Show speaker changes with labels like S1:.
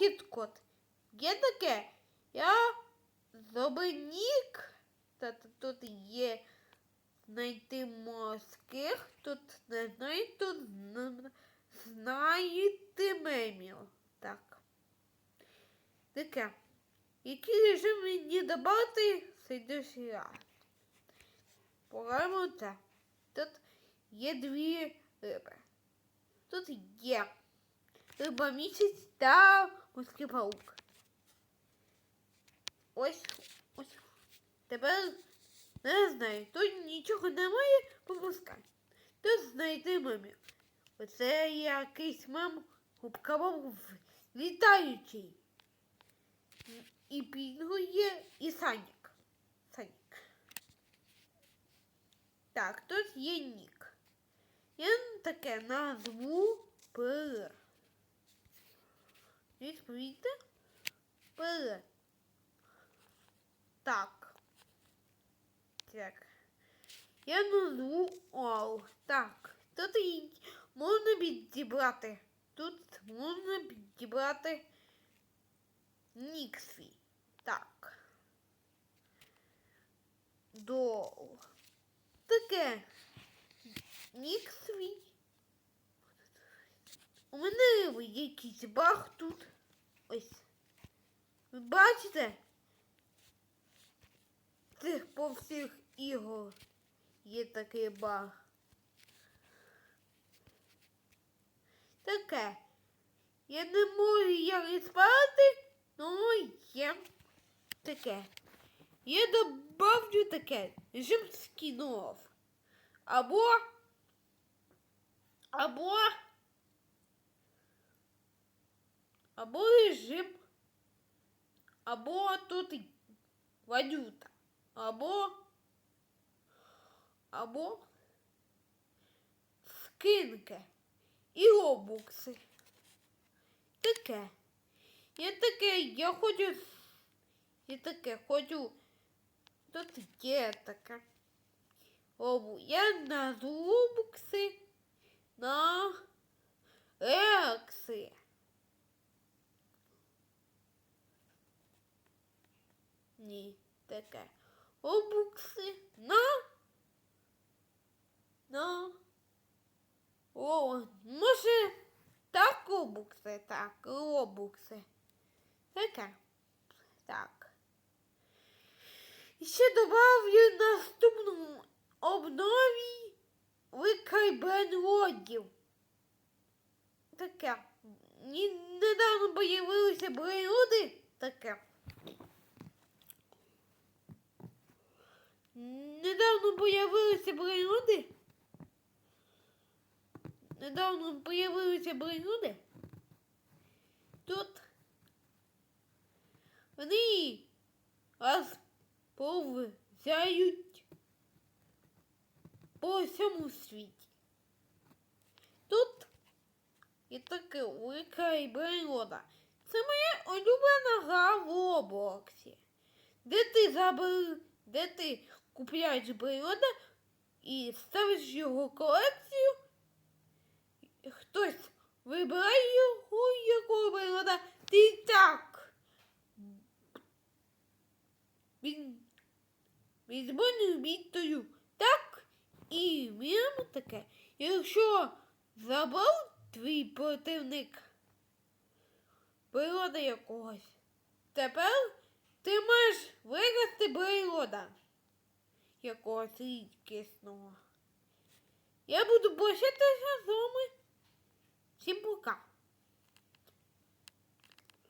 S1: кіт-кот. Є таке. Я зобнік. Та тут є знайти морських, тут не знаю, тут зн- знаєте мемів. Так. Таке. Який режим мені додати слідуючий раз? Пограємо це. Тут є дві риби. Тут є риба місяць та морський паук. Ось, ось. Тепер не знаю, тут нічого немає, попускай. Тут знайти мемів. Оце якийсь мем губка Боб літаючий. І Пінгу є, і Санік. Санік. Так, тут є нік. Я таке назву П. Відповідьте. П. Так. Так. Я назву Ол. Так. Тут можна підібрати. Тут можна підібрати нік свій. Так. Дол. Таке. Нік свій. У мене якийсь баг тут. Ось. Ви бачите? Цих по всіх ігор є такий баг. Таке. Я не можу як спати, ну є таке. Я добавлю таке. Режим скінов. Або. Або. Або режим. Або тут і валюта. Або. Або. Скинки. І робукси. Таке. Я таке, я хочу. Я таке хочу. Тут є таке. Обу. Я на робукси. На рекси. Ні, таке. Обукси на. На. О, може, так обукси, так, обукси. Таке. Так. І ще добавлю наступну обнові викайбенлодів. Таке. Недавно появилися пригоди. Таке. Недавно появилися пригоди. Недавно появилися пригоди. Тут вони розповзають по всьому світі. Тут і таке велика і природа. Це моя улюблена гра в Роблоксі. Де ти забер... де ти купляєш природа і ставиш його колекцію. Хтось вибирає його, якого природа. Ти так. Він відбонив відтою так і міром таке. Якщо забрав твій противник природа якогось, тепер ти маєш вивезти Бейлода, якогось рідкісного. Я буду бачитися з вами. Всім пока.